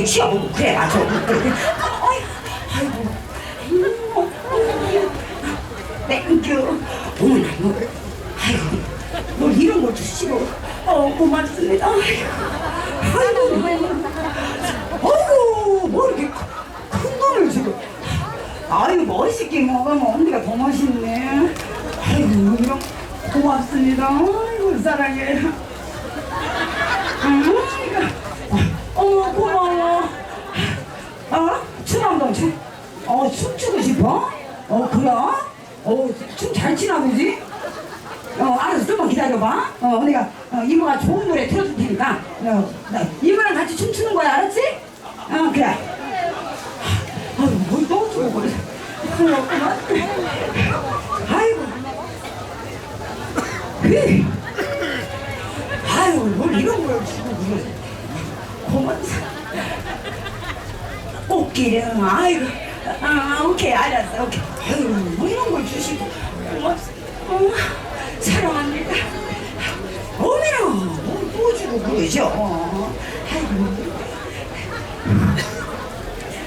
이렇게 치워보고 그래 맞아 아이고 음, 땡큐 어머나 뭐 아이고 뭐 이런 걸 주시고 어 고맙습니다 아이고. 아이고 아이고 뭐 이렇게 큰- 큰 거를 주고 아유 멋있게 먹으면 언니가 더 멋있네. 아이고 이런 고맙습니다. 아이고 사랑해. 음, 어머 고마워 어? 춤한번 춤? 어 춤추고 싶어? 어 그래? 어 춤 잘 추나 보지? 어 알았어 좀만 기다려봐 어 언니가 어, 이모가 좋은 노래 틀어줄 테니까 어, 나 이모랑 같이 춤추는 거야 알았지? 어 그래 아유 뭘또 주고 그래 그렇구나 아이고 뭘 이런 걸 주고 그래 고맙다 꽃기름 아이고. 아 오케이 알았어 오케이. 아유 뭐 이런 걸 주시고. 고맙습니다 어, 사랑합니다. 어머나 뭐 주고 그러죠? 아이고.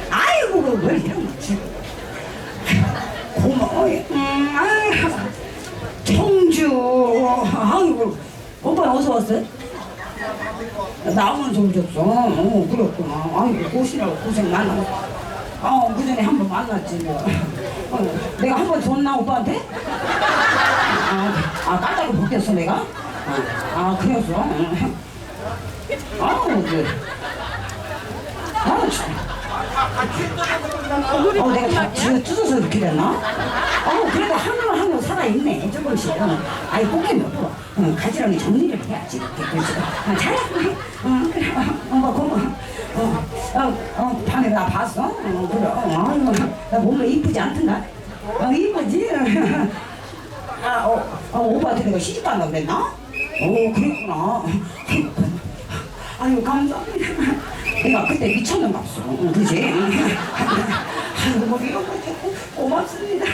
아이고 뭘 이런 걸 주고 고마워요. 음, 아유 청주. 아이고. 오빠 어디서 왔어요? 좀 줬어. 어, 그렇구나. 아이고, 꽃이라고 고생 많아. 어, 그 전에 한 번 만났지, 뭐. 어, 내가 한 번 줬나, 오빠한테? 아, 아 깜짝이 벗겼어, 내가? 아, 아 그랬어? 응. 아우, 그. 아우, 참. 어, 내가 다 찢어, 찢어서 이렇게 됐나? 어, 그래도 한올 한올 살아있네, 조금씩. 어. 아이, 꽃게 먹고, 어, 가지런히 정리를 해야지, 이렇게. 그렇지. 어, 잘했네. 어, 그래. 어, 뭐, 고마워. 어, 어, 어, 밤에 나 봤어? 어, 그래. 어, 아이고, 나 몸에 이쁘지 않던가? 어, 이쁘지? 아, 어, 어, 오빠한테 내가 시집 간다고 그랬나? 오, 그랬구나. 아유, 감사합니다. 내가 그때 미쳤는가 봤어. 응, 그지? 아이고, 뭐 이런 거 고맙습니다.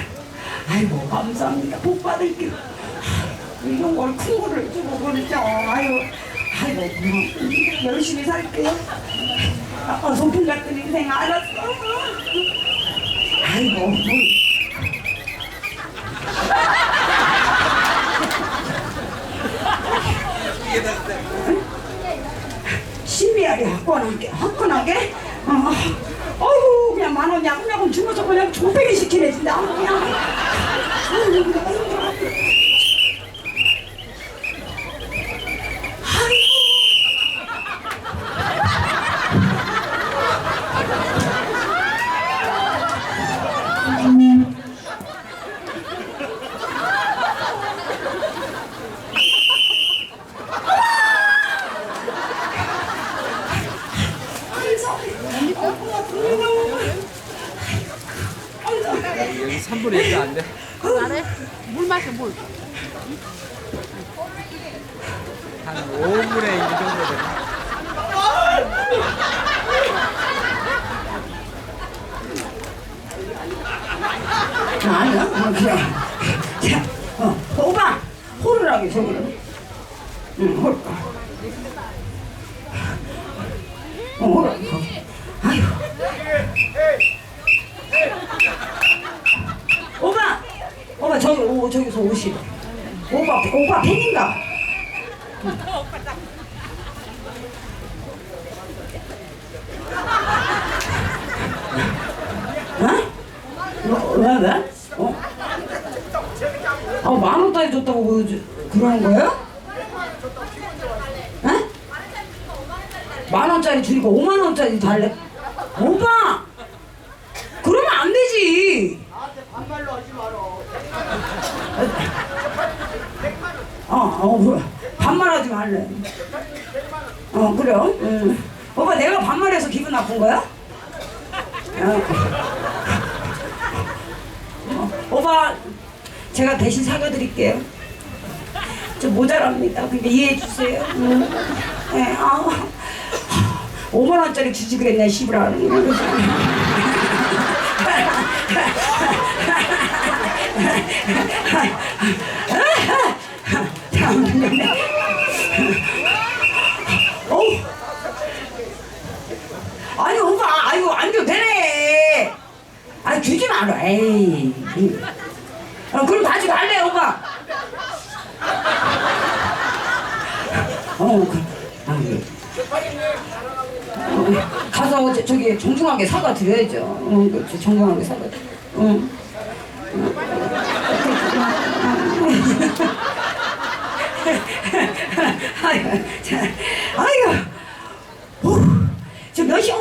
아이고, 감사합니다. 복 받을게요. 아이고, 이런 걸큰 거를 주고 그러죠. 아유, 아이고, 뭐, 열심히 살게요. 아빠 손품 같은 인생 알았어. 아이고, 뭐. 신비하게 화끈하게 화끈하게 어, 어휴 그냥 만 원 야금야금 주면서 그냥 조배기 시키네 진짜 그냥 아유, 그래. 아이고 여기 3분의 1도 안 돼. 안에 물 마셔 물. 한 5분의 1 정도 돼. 어, 그래 자 어, 오빠 호를 하게 저기는 응 홀. 어 아유 오빠 오빠 저기 오 저기서 오시. 오빠 오빠 팬인가? 어? 왜, 왜? 어? 아, 만 원짜리 줬다고 그, 그러는 거예요? 에? 만 원짜리 주니까 오만 원짜리 달래? 오빠! 그러면 안 되지! 반말로 하지 마라. 어, 어. 반말하지 말래. 어, 그래요? 응. 오빠, 내가 반말해서 기분 나쁜 거야? 어. 오빠 제가 대신 사과드릴게요. 저 모자랍니다. 그러니까 이해해 주세요. 음. 네, 아, 5만 원짜리 주지 그랬네 시부라. 아니 오빠 아이고 안 되네 아 주지 마라 에이 어, 그럼 가져갈래 오빠? 어 그, 아, 예. 어, 가서 저, 저기 정중하게 사과 드려야죠. 어, 정중하게 사과 어. 아이고, 자, 아이고, 오, 저몇 시야?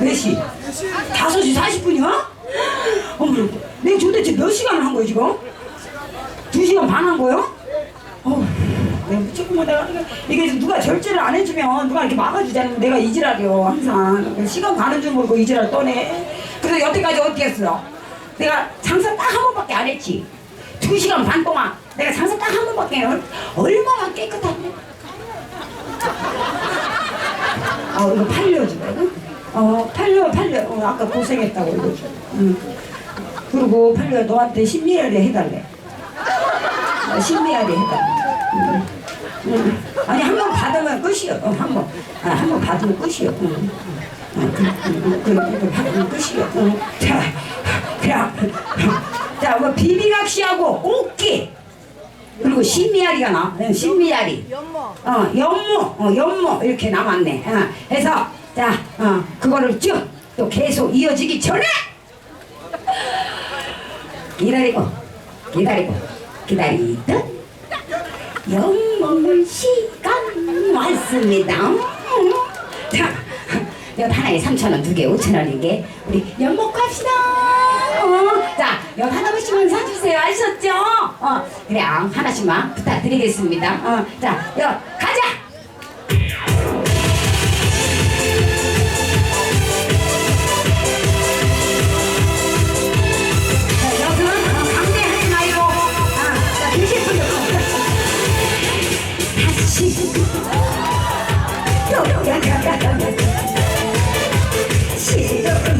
몇 시? 다섯 시 40분이야? 어머, 내가 도대체 몇 시간을 한 거야, 지금? 두 시간 반 한 거요? 어, 내가 조금만 내가 이게 누가 절제를 안 해주면 누가 이렇게 막아주자면 내가 이지랄이요 항상 시간 가는 줄 모르고 이지랄 떠네. 그래서 여태까지 어떻게 했어? 내가 장사 딱 한 번밖에 안 했지. 두 시간 반 동안 내가 장사 딱 한 번밖에 안 했. 얼마나 깨끗한데? 아 이거 팔려주거든? 어 팔려 팔려. 어, 아까 고생했다고 이거 줘. 응. 그리고 팔려 너한테 신미애를 해달래. 어, 신미하게 해달래. 응. 응. 아니 한 번 받으면 끝이요. 어, 한 번. 아, 한 번 받으면 끝이요. 응. 어, 그, 그, 그. 자, 그냥 자, 뭐 비비각 씨하고 꽃게 그리고 신미아리가 나. 응, 신미아리. 연모. 어, 연모, 어, 연모 이렇게 남았네. 어, 해서 자, 어, 그거를 쭉 또 계속 이어지기 전에 기다리고 기다리고 기다리듯 연목을 시간 왔습니다. 음. 자, 여 하나에 3천 원, 두개 5천 원인 게 우리 연목 갑시다. 어, 자, 여 하나씩만 사주세요. 아셨죠? 어, 그래 하나씩만 부탁드리겠습니다. 어, 자, 여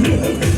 시도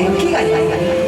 어, 이거 키가 있다,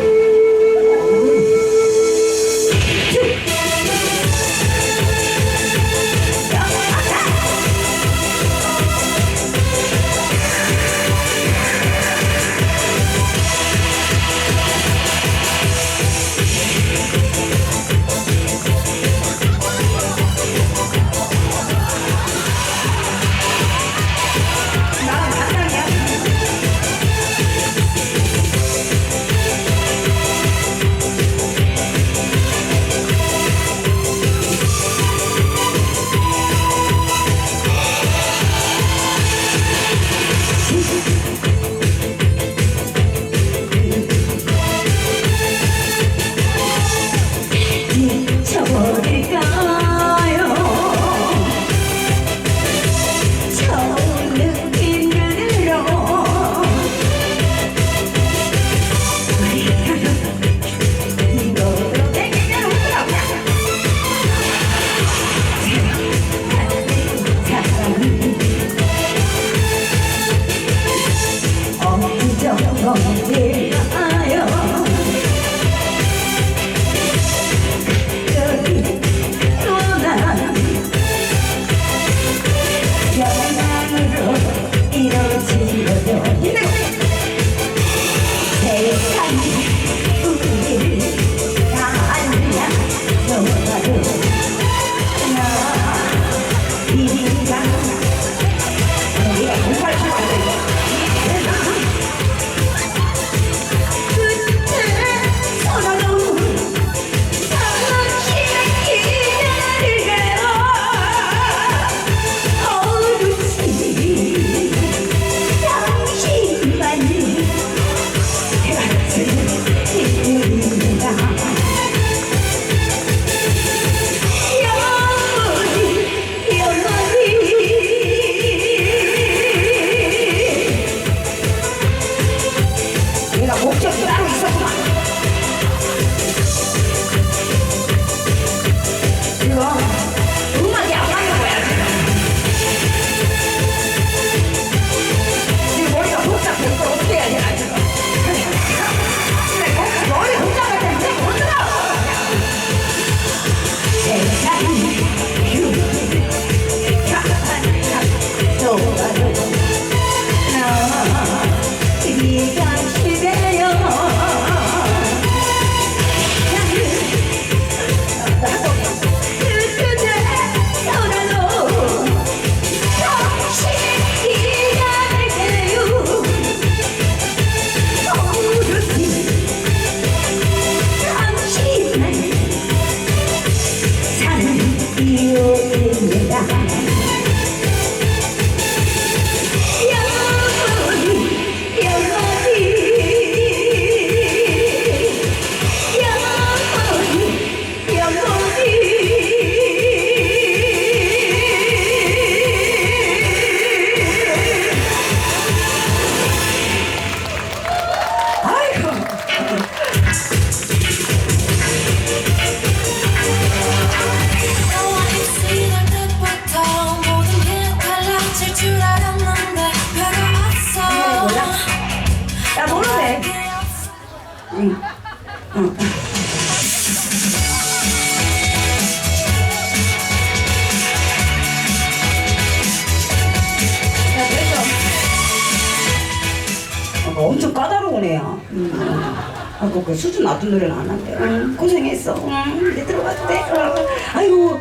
그 수준 낮은 노래는 안 한대. 응, 고생했어. 응, 이제 들어갔대. 어. 아이고,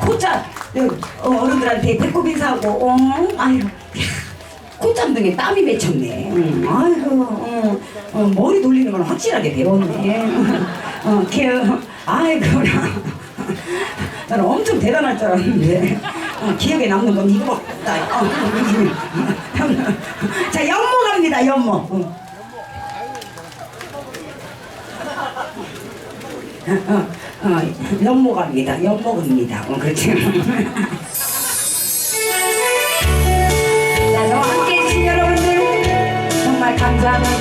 코짝. 어, 어른들한테 배꼽 인사하고, 어, 아이고. 콧잠 등에 땀이 맺혔네. 응, 아이고, 어, 어, 머리 돌리는 건 확실하게 배웠네. 어, 걔, 아이고, 나, 나는 엄청 대단할 줄 알았는데. 어, 기억에 남는 건 이거다. 어, 자, 연모 갑니다, 연모. 어. 어, 어, 연모 갑니다, 연모입니다. 어, 그렇죠. 자, 저와 함께 해주신 여러분들 정말 감사합니다.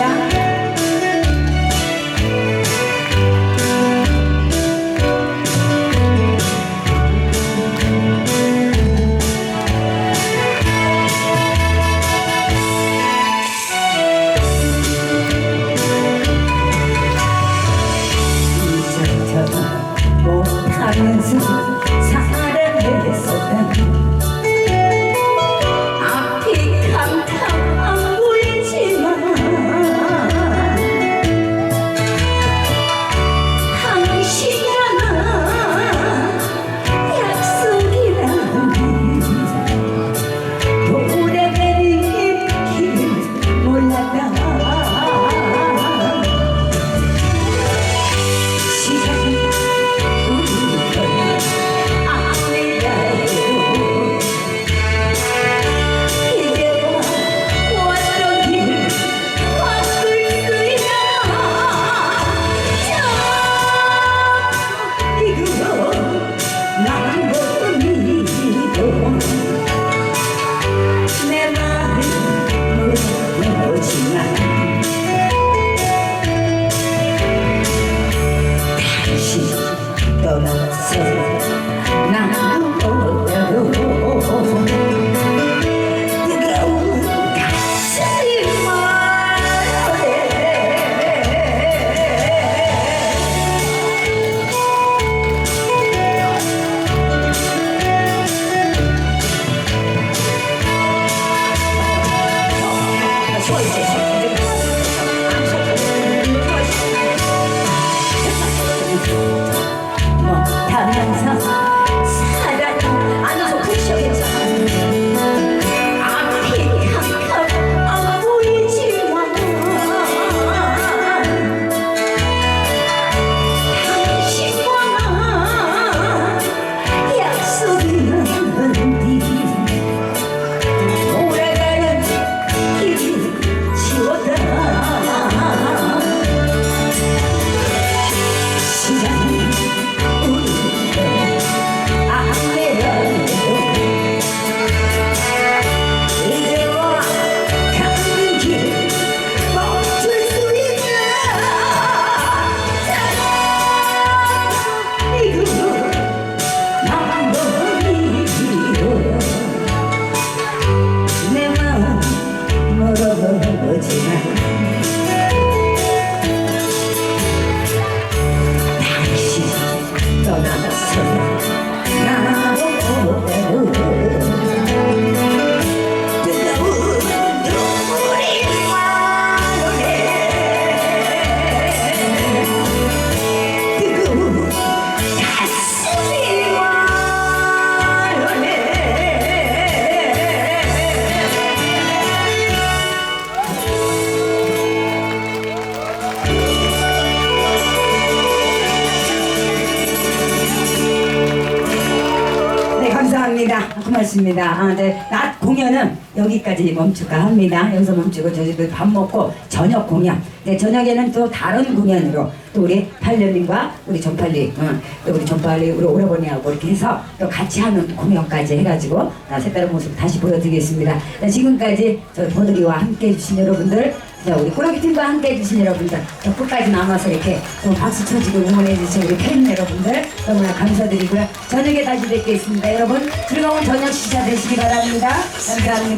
감사합니다. 고맙습니다. 아, 네, 낮 공연은 여기까지 멈출까 합니다. 여기서 멈추고 저희들 밥 먹고 저녁 공연. 네, 저녁에는 또 다른 공연으로 또 우리 팔년님과 우리 전팔리, 응, 또 우리 전팔리, 우리 오라버니하고 이렇게 해서 또 같이 하는 공연까지 해가지고 아, 색다른 모습 다시 보여드리겠습니다. 네, 지금까지 저희 보드리와 함께 해주신 여러분들 자, 우리 꾸러기 팀과 함께 해주신 여러분들 또 끝까지 남아서 이렇게 또 박수 쳐주고 응원해주신 우리 팬 여러분들 너무나 감사드리고요. 저녁에 다시 뵙겠습니다. 여러분 즐거운 저녁 식사 되시기 바랍니다. 감사합니다.